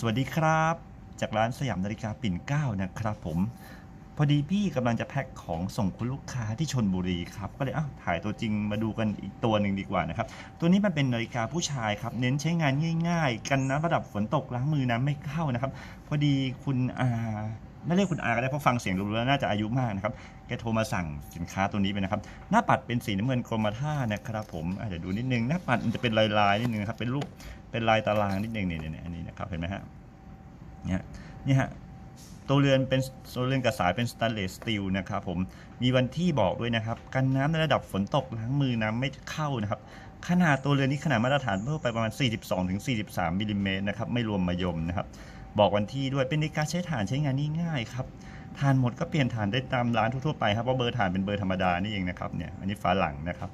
สวัสดีครับ จากร้านสยามนาฬิกาปิ่นเก้านะครับผมพอดีพี่กำลังจะแพ็คของส่งคุณลูกค้าที่ชนบุรีครับ ก็เลยอ้าวถ่ายตัวจริงมาดูกันอีกตัวหนึ่งดีกว่านะครับ ตัวนี้มันเป็นนาฬิกาผู้ชายครับ เน้นใช้งานง่าย ๆ กันน้ำระดับฝนตกล้างมือน้ำไม่เข้านะครับ พอดีคุณอาไม่เรียกคุณอาก็ได้เพราะฟังเสียงดูแล้วน่าจะอายุมากนะครับ แกโทรมาสั่งสินค้าตัวนี้ไปนะครับ หน้าปัดเป็นสีน้ำเงินกรมท่านะครับผมเดี๋ยวดูนิดนึง หน้าปัดมันจะเป็นลายๆนิดนึงนะครับ เป็นรูป เป็นลายตารางนิดนึงเนี่ยเนี่ยอันนี้นะครับเห็นไหมฮะเนี่ยนี่ฮะตัวเรือนเป็นตัวเรือนกระสายเป็นสแตนเลสสตีลนะครับผมมีวันที่บอกด้วยนะครับกันน้ำในระดับฝนตกล้างมือน้ำไม่เข้านะครับ ขนาดตัวเรือนนี้ขนาดมาตรฐานทั่วไปประมาณ 42-43มิลลิเมตรนะครับไม่รวมมายมนะครับบอกวันที่ด้วยเป็นในการใช้ฐานใช้งานง่ายๆครับฐานหมดก็เปลี่ยนฐานได้ตามร้านทั่วๆไปครับเพราะเบอร์ฐานเป็นเบอร์ธรรมดานี่เองนะครับเนี่ยอันนี้ฝาหลังนะครับ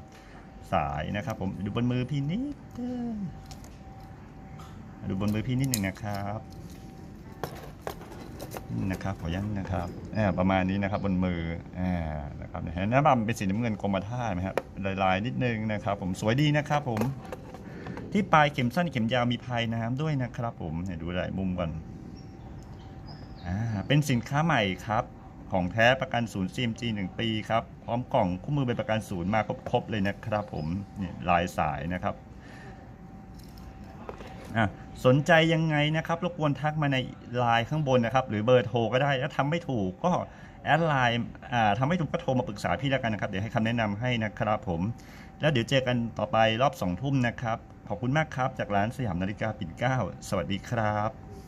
สายนะครับผมดูบนมือพี่นิด ดูบนมือพี่นิดหนึ่งนะครับนี่นะครับขออนุญาตนะครับอ่าประมาณนี้นะครับบนมืออ่านะครับเห็นหน้าบัมเป็นสีน้ำเงินกรมท่าไหมครับลายๆนิดนึงนะครับ ผมสวยดีนะครับผมที่ปลายเข็มสั้นเข็มยาวมีพายน้ำด้วยนะครับ ผมเนี่ยดูหลายมุมก่อนอ่าเป็นสินค้าใหม่ครับของแท้ประกันศูนย์ CMG 1 ปีครับ พร้อมกล่องคู่มือเป็นประกันศูนย์มาครบๆเลยนะครับผมนี่ลายสายนะครับ อะสนใจยังไงนะครับรบกวนทักมาในไลน์ข้างบนนะครับ หรือเบอร์โทรก็ได้ถ้าทำไม่ถูกก็แอดไลน์อ่าทำไม่ถูกก็โทรมาปรึกษาพี่แล้วกันนะครับ เดี๋ยวให้คำแนะนำให้นะครับผม แล้วเดี๋ยวเจอกันต่อไปรอบสองทุ่มนะครับ ขอบคุณมากครับ จากร้านสยามนาฬิกาปิ่นเกล้าสวัสดีครับ